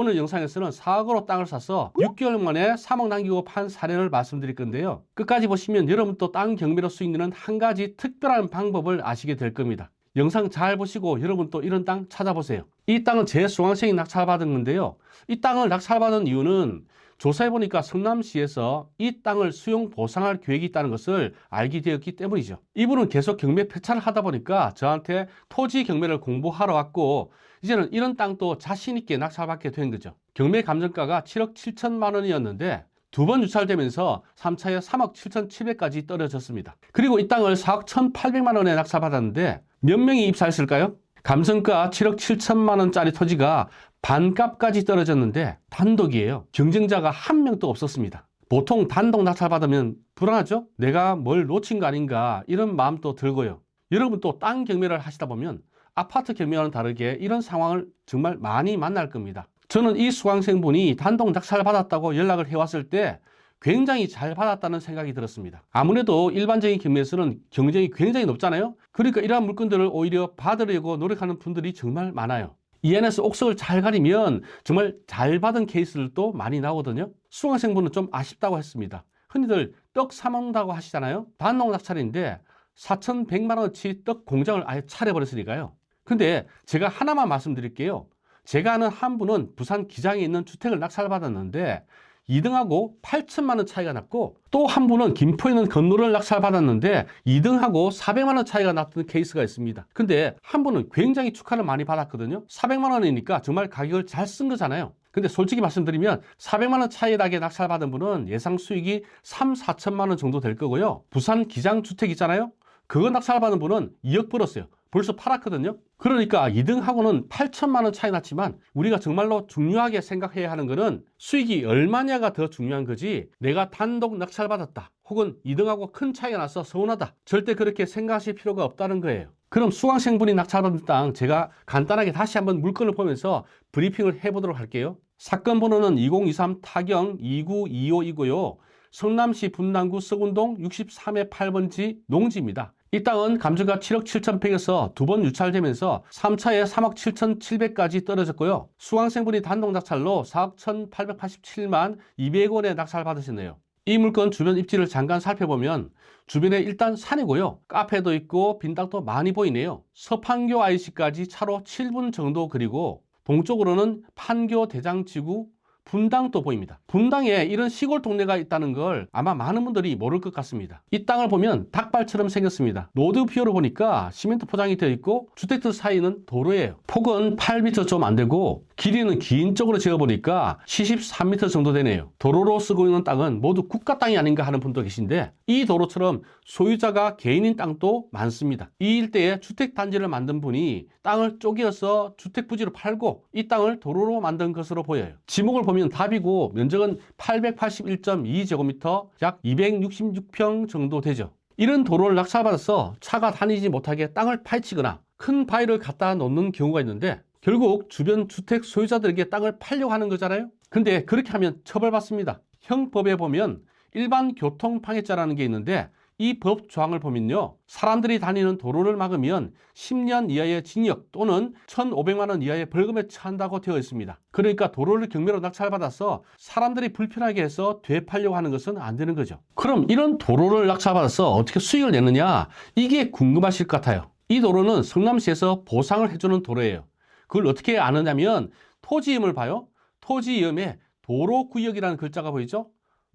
오늘 영상에서는 4억으로 땅을 사서 6개월 만에 3억 남기고 판 사례를 말씀드릴 건데요. 끝까지 보시면 여러분도 땅 경매로 수익 내는 한 가지 특별한 방법을 아시게 될 겁니다. 영상 잘 보시고 여러분 또 이런 땅 찾아보세요. 이 땅은 제 수강생이 낙찰받은 건데요. 이 땅을 낙찰받은 이유는 조사해보니까 성남시에서 이 땅을 수용 보상할 계획이 있다는 것을 알게 되었기 때문이죠. 이분은 계속 경매 패차를 하다 보니까 저한테 토지 경매를 공부하러 왔고 이제는 이런 땅도 자신있게 낙찰받게 된 거죠. 경매 감정가가 7억 7천만 원이었는데 두 번 유찰되면서 3차에 3억 7천7백까지 떨어졌습니다. 그리고 이 땅을 4억 1,800만 원에 낙찰받았는데 몇 명이 입사했을까요? 감성가 7억 7천만 원짜리 토지가 반값까지 떨어졌는데 단독이에요. 경쟁자가 한 명도 없었습니다. 보통 단독 낙찰받으면 불안하죠? 내가 뭘 놓친 거 아닌가 이런 마음도 들고요. 여러분 또 땅 경매를 하시다 보면 아파트 경매와는 다르게 이런 상황을 정말 많이 만날 겁니다. 저는 이 수강생분이 단독 낙찰 받았다고 연락을 해왔을 때 굉장히 잘 받았다는 생각이 들었습니다. 아무래도 일반적인 경매에서는 경쟁이 굉장히 높잖아요. 그러니까 이러한 물건들을 오히려 받으려고 노력하는 분들이 정말 많아요. 이 안에서 옥석을 잘 가리면 정말 잘 받은 케이스들도 많이 나오거든요. 수강 생분은 좀 아쉽다고 했습니다. 흔히들 떡 사 먹는다고 하시잖아요. 단독 낙찰인데 4,100만 원어치 떡 공장을 아예 차려버렸으니까요. 근데 제가 하나만 말씀드릴게요. 제가 아는 한 분은 부산 기장에 있는 주택을 낙찰받았는데 2등하고 8천만 원 차이가 났고 또 한 분은 김포에 있는 건물을 낙찰받았는데 2등하고 400만 원 차이가 났던 케이스가 있습니다. 근데 한 분은 굉장히 축하를 많이 받았거든요. 400만 원이니까 정말 가격을 잘 쓴 거잖아요. 근데 솔직히 말씀드리면 400만 원 차이 나게 낙찰받은 분은 예상 수익이 3, 4천만 원 정도 될 거고요. 부산 기장 주택 있잖아요. 그거 낙찰받은 분은 2억 벌었어요. 벌써 팔았거든요. 그러니까 2등하고는 8천만 원 차이 났지만 우리가 정말로 중요하게 생각해야 하는 것은 수익이 얼마냐가 더 중요한 거지 내가 단독 낙찰받았다 혹은 2등하고 큰 차이가 나서 서운하다 절대 그렇게 생각하실 필요가 없다는 거예요. 그럼 수강생분이 낙찰받은 땅 제가 간단하게 다시 한번 물건을 보면서 브리핑을 해보도록 할게요. 사건 번호는 2023 타경 2925이고요. 성남시 분당구 서군동 63의 8번지 농지입니다. 이 땅은 감정가 7억 7천팩에서 두 번 유찰되면서 3차에 3억 7천7백까지 떨어졌고요. 수강생분이 단독 낙찰로 4억 1,887만 200원에 낙찰 받으셨네요. 이 물건 주변 입지를 잠깐 살펴보면 주변에 일단 산이고요. 카페도 있고 빈 땅도 많이 보이네요. 서판교 IC까지 차로 7분 정도 그리고 동쪽으로는 판교 대장지구 분당도 보입니다. 분당에 이런 시골 동네가 있다는 걸 아마 많은 분들이 모를 것 같습니다. 이 땅을 보면 닭발처럼 생겼습니다. 로드 뷰로 보니까 시멘트 포장이 되어 있고 주택들 사이는 도로예요. 폭은 8m 좀 안 되고 길이는 긴 쪽으로 지어보니까 73m 정도 되네요. 도로로 쓰고 있는 땅은 모두 국가 땅이 아닌가 하는 분도 계신데 이 도로처럼 소유자가 개인인 땅도 많습니다. 이 일대에 주택단지를 만든 분이 땅을 쪼개어서 주택 부지로 팔고 이 땅을 도로로 만든 것으로 보여요. 지목을 보면 답이고 면적은 881.2제곱미터 약 266평 정도 되죠. 이런 도로를 낙찰받아서 차가 다니지 못하게 땅을 파헤치거나 큰 바위를 갖다 놓는 경우가 있는데 결국 주변 주택 소유자들에게 땅을 팔려고 하는 거잖아요. 근데 그렇게 하면 처벌받습니다. 형법에 보면 일반 교통방해자라는 게 있는데 이 법 조항을 보면요. 사람들이 다니는 도로를 막으면 10년 이하의 징역 또는 1,500만 원 이하의 벌금에 처한다고 되어 있습니다. 그러니까 도로를 경매로 낙찰받아서 사람들이 불편하게 해서 되팔려고 하는 것은 안 되는 거죠. 그럼 이런 도로를 낙찰받아서 어떻게 수익을 내느냐? 이게 궁금하실 것 같아요. 이 도로는 성남시에서 보상을 해주는 도로예요. 그걸 어떻게 아느냐면 토지임을 봐요. 토지임에 도로구역이라는 글자가 보이죠?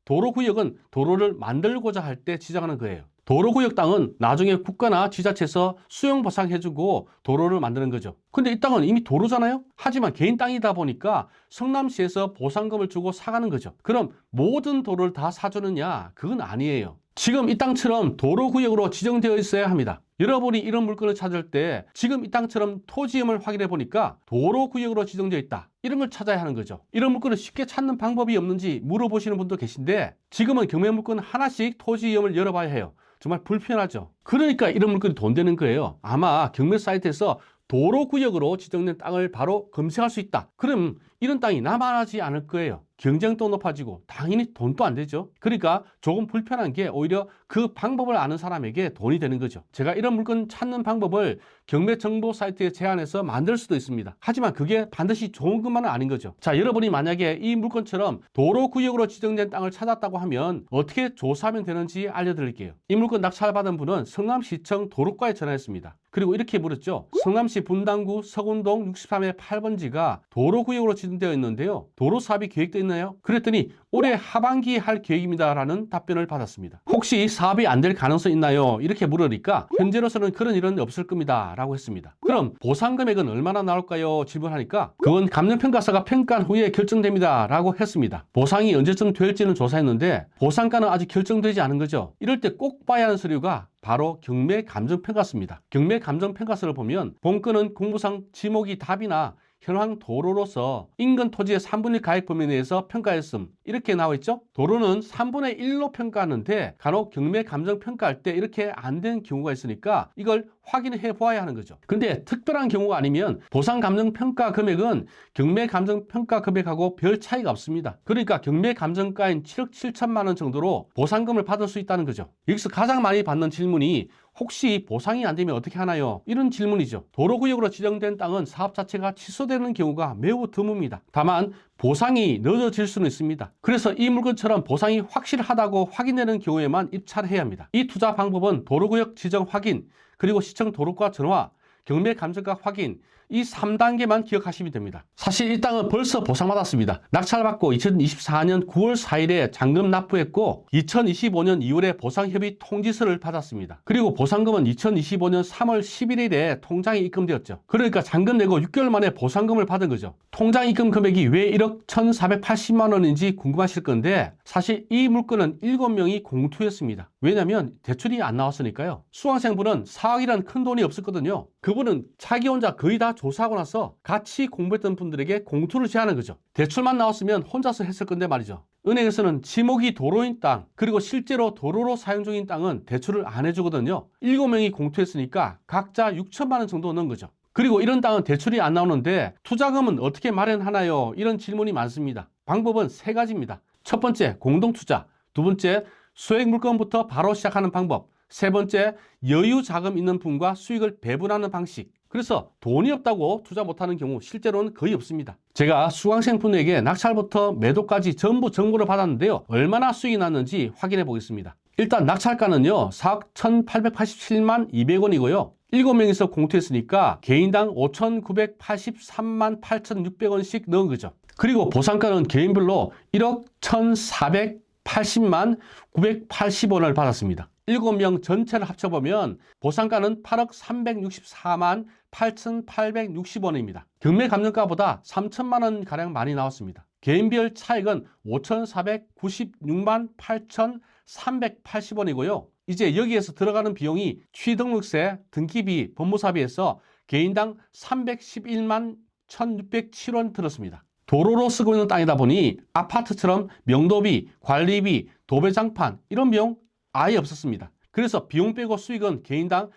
도로구역은 도로를 만들고자 할 때 지정하는 거예요. 도로구역 땅은 나중에 국가나 지자체에서 수용 보상해주고 도로를 만드는 거죠. 근데 이 땅은 이미 도로잖아요? 하지만 개인 땅이다 보니까 성남시에서 보상금을 주고 사가는 거죠. 그럼 모든 도로를 다 사주느냐? 그건 아니에요. 지금 이 땅처럼 도로구역으로 지정되어 있어야 합니다. 여러분이 이런 물건을 찾을 때 지금 이 땅처럼 토지임을 확인해 보니까 도로구역으로 지정되어 있다. 이런 걸 찾아야 하는 거죠. 이런 물건을 쉽게 찾는 방법이 없는지 물어보시는 분도 계신데 지금은 경매 물건 하나씩 토지임을 열어봐야 해요. 정말 불편하죠. 그러니까 이런 물건이 돈 되는 거예요. 아마 경매 사이트에서 도로구역으로 지정된 땅을 바로 검색할 수 있다. 그럼 이런 땅이 남아나지 않을 거예요. 경쟁도 높아지고 당연히 돈도 안 되죠. 그러니까 조금 불편한 게 오히려 그 방법을 아는 사람에게 돈이 되는 거죠. 제가 이런 물건 찾는 방법을 경매 정보 사이트에 제안해서 만들 수도 있습니다. 하지만 그게 반드시 좋은 것만은 아닌 거죠. 자, 여러분이 만약에 이 물건처럼 도로 구역으로 지정된 땅을 찾았다고 하면 어떻게 조사하면 되는지 알려드릴게요. 이 물건 낙찰받은 분은 성남시청 도로과에 전화했습니다. 그리고 이렇게 물었죠. 성남시 분당구 서군동 63의 8번지가 도로구역으로 지정되어 있는데요. 도로 사업이 계획되어 있나요? 그랬더니 올해 하반기에 할 계획입니다라는 답변을 받았습니다. 혹시 사업이 안 될 가능성이 있나요? 이렇게 물으니까 현재로서는 그런 일은 없을 겁니다. 라고 했습니다. 그럼 보상 금액은 얼마나 나올까요? 질문하니까 그건 감정평가사가 평가한 후에 결정됩니다. 라고 했습니다. 보상이 언제쯤 될지는 조사했는데 보상가는 아직 결정되지 않은 거죠. 이럴 때 꼭 봐야 하는 서류가 바로 경매 감정평가서입니다. 경매 감정평가서를 보면 본건은 공부상 지목이 답이나 현황 도로로서 인근 토지의 3분의 1 가액 범위 내에서 평가했음. 이렇게 나와 있죠? 도로는 3분의 1로 평가하는데 간혹 경매 감정 평가할 때 이렇게 안된 경우가 있으니까 이걸 확인해 보아야 하는 거죠. 근데 특별한 경우가 아니면 보상 감정 평가 금액은 경매 감정 평가 금액하고 별 차이가 없습니다. 그러니까 경매 감정가인 7억 7천만 원 정도로 보상금을 받을 수 있다는 거죠. 여기서 가장 많이 받는 질문이 혹시 보상이 안 되면 어떻게 하나요? 이런 질문이죠. 도로구역으로 지정된 땅은 사업 자체가 취소되는 경우가 매우 드뭅니다. 다만 보상이 늦어질 수는 있습니다. 그래서 이 물건처럼 보상이 확실하다고 확인되는 경우에만 입찰 해야 합니다. 이 투자 방법은 도로구역 지정 확인, 그리고 시청 도로과 전화, 경매 감정가 확인 이 3단계만 기억하시면 됩니다. 사실 이 땅은 벌써 보상받았습니다. 낙찰받고 2024년 9월 4일에 잔금 납부했고 2025년 2월에 보상협의 통지서를 받았습니다. 그리고 보상금은 2025년 3월 11일에 통장에 입금되었죠. 그러니까 잔금 내고 6개월 만에 보상금을 받은 거죠. 통장 입금 금액이 왜 1억 1,480만 원인지 궁금하실 건데 사실 이 물건은 7명이 공투였습니다. 왜냐하면 대출이 안 나왔으니까요. 수강생분은 4억이란 큰 돈이 없었거든요. 그분은 자기 혼자 거의 다 조사하고 나서 같이 공부했던 분들에게 공투를 제하는 거죠. 대출만 나왔으면 혼자서 했을 건데 말이죠. 은행에서는 지목이 도로인 땅, 그리고 실제로 도로로 사용 중인 땅은 대출을 안 해주거든요. 7명이 공투했으니까 각자 6천만 원 정도 넣은 거죠. 그리고 이런 땅은 대출이 안 나오는데 투자금은 어떻게 마련하나요? 이런 질문이 많습니다. 방법은 세 가지입니다. 첫 번째, 공동투자. 두 번째, 수익 물건부터 바로 시작하는 방법. 세 번째, 여유 자금 있는 분과 수익을 배분하는 방식. 그래서 돈이 없다고 투자 못하는 경우 실제로는 거의 없습니다. 제가 수강생 분에게 낙찰부터 매도까지 전부 정보를 받았는데요. 얼마나 수익이 났는지 확인해 보겠습니다. 일단 낙찰가는요. 4억 1,887만 200원이고요. 7명이서 공투했으니까 개인당 5,983만 8,600원씩 넣은 거죠. 그리고 보상가는 개인별로 1억 1,480만 980원을 받았습니다. 7명 전체를 합쳐보면 보상가는 8억 364만 8,860원입니다. 경매 감정가보다 3천만 원 가량 많이 나왔습니다. 개인별 차익은 5,496만 8,380원이고요. 이제 여기에서 들어가는 비용이 취등록세, 등기비, 법무사비에서 개인당 311만 1,607원 들었습니다. 도로로 쓰고 있는 땅이다 보니 아파트처럼 명도비, 관리비, 도배장판 이런 비용 아예 없었습니다. 그래서 비용 빼고 수익은 개인당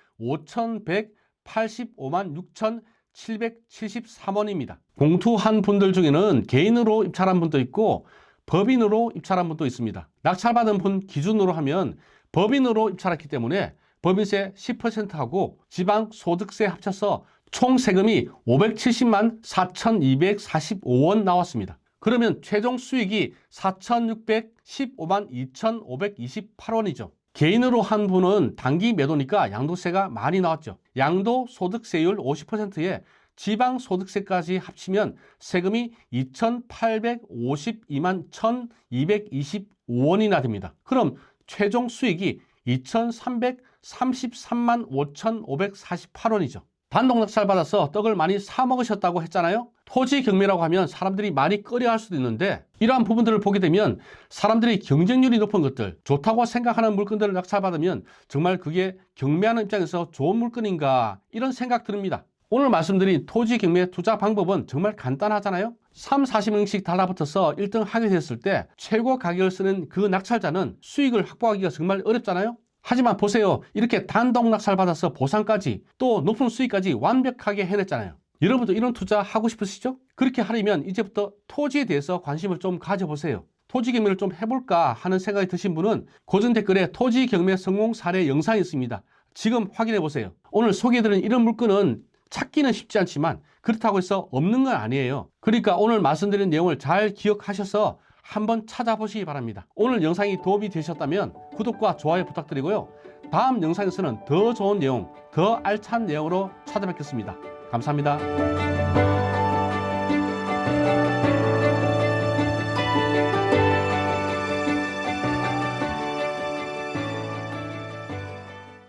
5,185만 6,773원입니다. 공투한 분들 중에는 개인으로 입찰한 분도 있고 법인으로 입찰한 분도 있습니다. 낙찰받은 분 기준으로 하면 법인으로 입찰했기 때문에 법인세 10%하고 지방 소득세 합쳐서 총 세금이 570만 4,245원 나왔습니다. 그러면 최종 수익이 4,615만 2,528원이죠. 개인으로 한 분은 단기 매도니까 양도세가 많이 나왔죠. 양도 소득세율 50%에 지방 소득세까지 합치면 세금이 2,852만 1,225원이나 됩니다. 그럼 최종 수익이 2,333만 5,548원이죠. 낙찰 받아서 떡을 많이 사 먹으셨다고 했잖아요. 토지 경매라고 하면 사람들이 많이 꺼려할 수도 있는데 이러한 부분들을 보게 되면 사람들이 경쟁률이 높은 것들 좋다고 생각하는 물건들을 낙찰받으면 정말 그게 경매하는 입장에서 좋은 물건인가 이런 생각 듭니다. 오늘 말씀드린 토지 경매 투자 방법은 정말 간단하잖아요. 3, 40명씩 달라붙어서 1등 하게 됐을 때 최고 가격을 쓰는 그 낙찰자는 수익을 확보하기가 정말 어렵잖아요. 하지만 보세요. 이렇게 단독 낙찰 받아서 보상까지 또 높은 수익까지 완벽하게 해냈잖아요. 여러분도 이런 투자 하고 싶으시죠? 그렇게 하려면 이제부터 토지에 대해서 관심을 좀 가져보세요. 토지 경매를 좀 해볼까 하는 생각이 드신 분은 고전 댓글에 토지 경매 성공 사례 영상이 있습니다. 지금 확인해 보세요. 오늘 소개해드린 이런 물건은 찾기는 쉽지 않지만 그렇다고 해서 없는 건 아니에요. 그러니까 오늘 말씀드린 내용을 잘 기억하셔서 한번 찾아보시기 바랍니다. 오늘 영상이 도움이 되셨다면 구독과 좋아요 부탁드리고요. 다음 영상에서는 더 좋은 내용, 더 알찬 내용으로 찾아뵙겠습니다. 감사합니다.